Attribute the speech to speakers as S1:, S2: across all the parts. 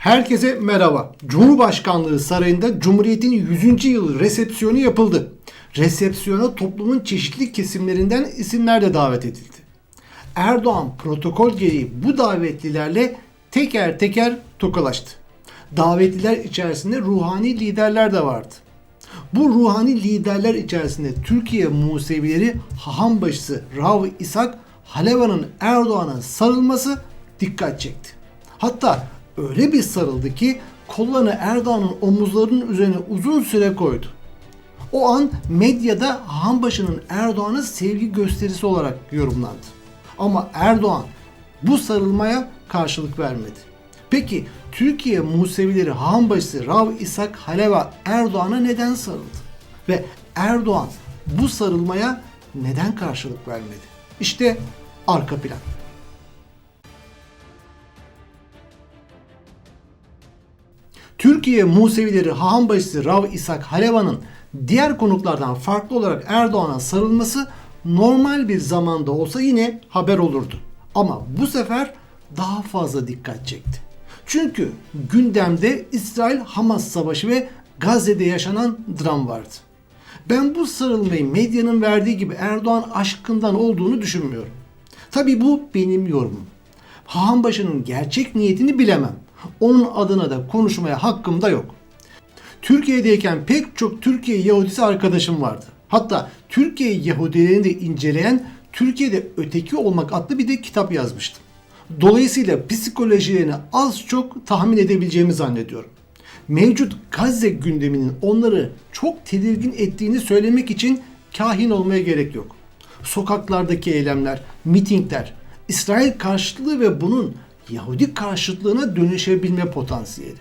S1: Herkese merhaba. Cumhurbaşkanlığı Sarayı'nda Cumhuriyet'in 100. yıl resepsiyonu yapıldı. Resepsiyona toplumun çeşitli kesimlerinden isimler de davet edildi. Erdoğan protokol gereği bu davetlilerle teker teker tokalaştı. Davetliler içerisinde ruhani liderler de vardı. Bu ruhani liderler içerisinde Türkiye Musevileri Hahambaşısı Rav İshak Haleva'nın Erdoğan'a sarılması dikkat çekti. Hatta öyle bir sarıldı ki kollarını Erdoğan'ın omuzlarının üzerine uzun süre koydu. O an medyada Hahambaşı'nın Erdoğan'a sevgi gösterisi olarak yorumlandı. Ama Erdoğan bu sarılmaya karşılık vermedi. Peki Türkiye Musevileri Hahambaşısı Rav İshak Haleva Erdoğan'a neden sarıldı? Ve Erdoğan bu sarılmaya neden karşılık vermedi? İşte arka plan. Türkiye Musevileri Hahambaşısı Rav İshak Haleva'nın diğer konuklardan farklı olarak Erdoğan'a sarılması normal bir zamanda olsa yine haber olurdu. Ama bu sefer daha fazla dikkat çekti. Çünkü gündemde İsrail-Hamas savaşı ve Gazze'de yaşanan dram vardı. Ben bu sarılmayı medyanın verdiği gibi Erdoğan aşkından olduğunu düşünmüyorum. Tabi bu benim yorumum. Hahanbaşı'nın gerçek niyetini bilemem. Onun adına da konuşmaya hakkım da yok. Türkiye'deyken pek çok Türkiye Yahudisi arkadaşım vardı. Hatta Türkiye Yahudilerini de inceleyen Türkiye'de Öteki Olmak adlı bir de kitap yazmıştım. Dolayısıyla psikolojilerini az çok tahmin edebileceğimi zannediyorum. Mevcut Gazze gündeminin onları çok tedirgin ettiğini söylemek için kahin olmaya gerek yok. Sokaklardaki eylemler, mitingler, İsrail karşıtlığı ve bunun Yahudi karşıtlığına dönüşebilme potansiyeli.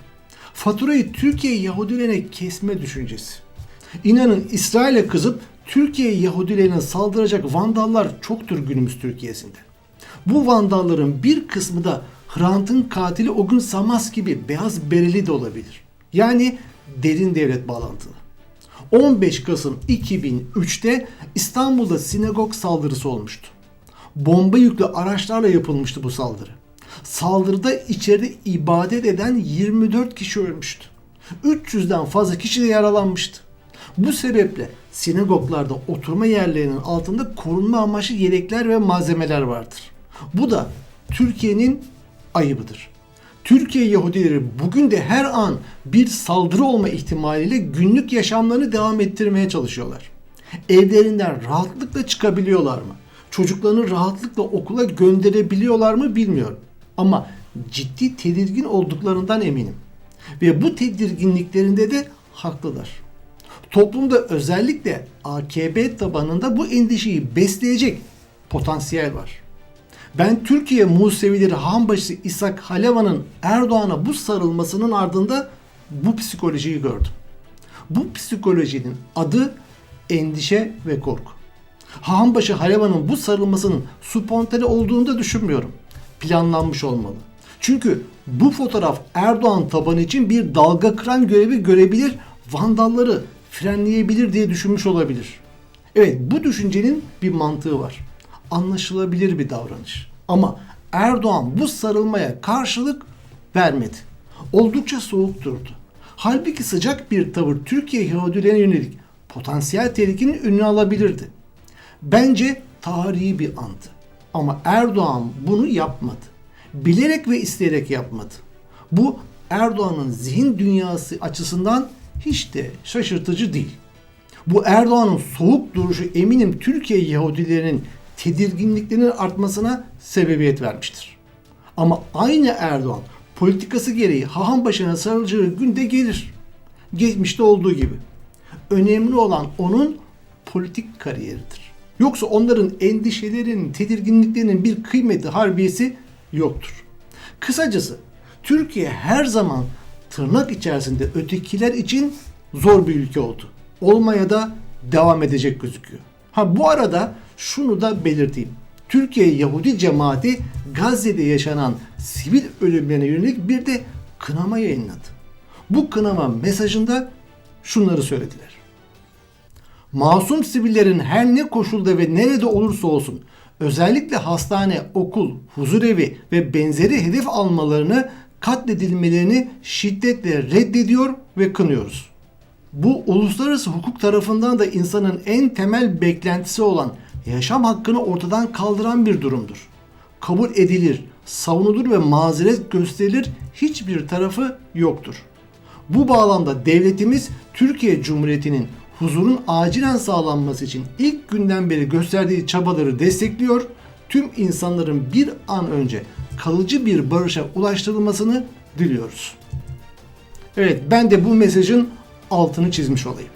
S1: Faturayı Türkiye Yahudilerine kesme düşüncesi. İnanın İsrail'e kızıp Türkiye Yahudilerine saldıracak vandallar çoktur günümüz Türkiye'sinde. Bu vandalların bir kısmı da Hrant'ın katili Ogun Samas gibi beyaz bereli de olabilir. Yani derin devlet bağlantılı. 15 Kasım 2003'te İstanbul'da sinagog saldırısı olmuştu. Bomba yüklü araçlarla yapılmıştı bu saldırı. Saldırıda içeride ibadet eden 24 kişi ölmüştü. 300'den fazla kişi de yaralanmıştı. Bu sebeple sinagoglarda oturma yerlerinin altında korunma amaçlı yelekler ve malzemeler vardır. Bu da Türkiye'nin ayıbıdır. Türkiye Yahudileri bugün de her an bir saldırı olma ihtimaliyle günlük yaşamlarını devam ettirmeye çalışıyorlar. Evlerinden rahatlıkla çıkabiliyorlar mı? Çocuklarını rahatlıkla okula gönderebiliyorlar mı bilmiyorum. Ama ciddi tedirgin olduklarından eminim. Ve bu tedirginliklerinde de haklılar. Toplumda özellikle AKP tabanında bu endişeyi besleyecek potansiyel var. Ben Türkiye Musevileri Hanbaşısı İshak Haleva'nın Erdoğan'a bu sarılmasının ardında bu psikolojiyi gördüm. Bu psikolojinin adı endişe ve korku. Hanbaşı Haleva'nın bu sarılmasının spontane olduğunu da düşünmüyorum. Planlanmış olmalı. Çünkü bu fotoğraf Erdoğan tabanı için bir dalga kıran görevi görebilir, vandalları frenleyebilir diye düşünmüş olabilir. Evet bu düşüncenin bir mantığı var. Anlaşılabilir bir davranış. Ama Erdoğan bu sarılmaya karşılık vermedi. Oldukça soğuk durdu. Halbuki sıcak bir tavır Türkiye Yahudilerine yönelik potansiyel tehlikenin önünü alabilirdi. Bence tarihi bir andı. Ama Erdoğan bunu yapmadı. Bilerek ve isteyerek yapmadı. Bu Erdoğan'ın zihin dünyası açısından hiç de şaşırtıcı değil. Bu Erdoğan'ın soğuk duruşu eminim Türkiye Yahudilerinin tedirginliklerinin artmasına sebebiyet vermiştir. Ama aynı Erdoğan politikası gereği haham başına sarılacağı günde gelir. Geçmişte olduğu gibi. Önemli olan onun politik kariyeridir. Yoksa onların endişelerinin, tedirginliklerinin bir kıymeti, harbiyesi yoktur. Kısacası Türkiye her zaman tırnak içerisinde ötekiler için zor bir ülke oldu. Olmaya da devam edecek gözüküyor. Ha bu arada şunu da belirteyim. Türkiye Yahudi cemaati Gazze'de yaşanan sivil ölümlerine yönelik bir de kınama yayınladı. Bu kınama mesajında şunları söylediler. Masum sivillerin her ne koşulda ve nerede olursa olsun özellikle hastane, okul, huzurevi ve benzeri hedef almalarını katledilmelerini şiddetle reddediyor ve kınıyoruz. Bu uluslararası hukuk tarafından da insanın en temel beklentisi olan yaşam hakkını ortadan kaldıran bir durumdur. Kabul edilir, savunulur ve mazeret gösterilir hiçbir tarafı yoktur. Bu bağlamda devletimiz Türkiye Cumhuriyeti'nin huzurun acilen sağlanması için ilk günden beri gösterdiği çabaları destekliyor. Tüm insanların bir an önce kalıcı bir barışa ulaştırılmasını diliyoruz. Evet ben de bu mesajın altını çizmiş olayım.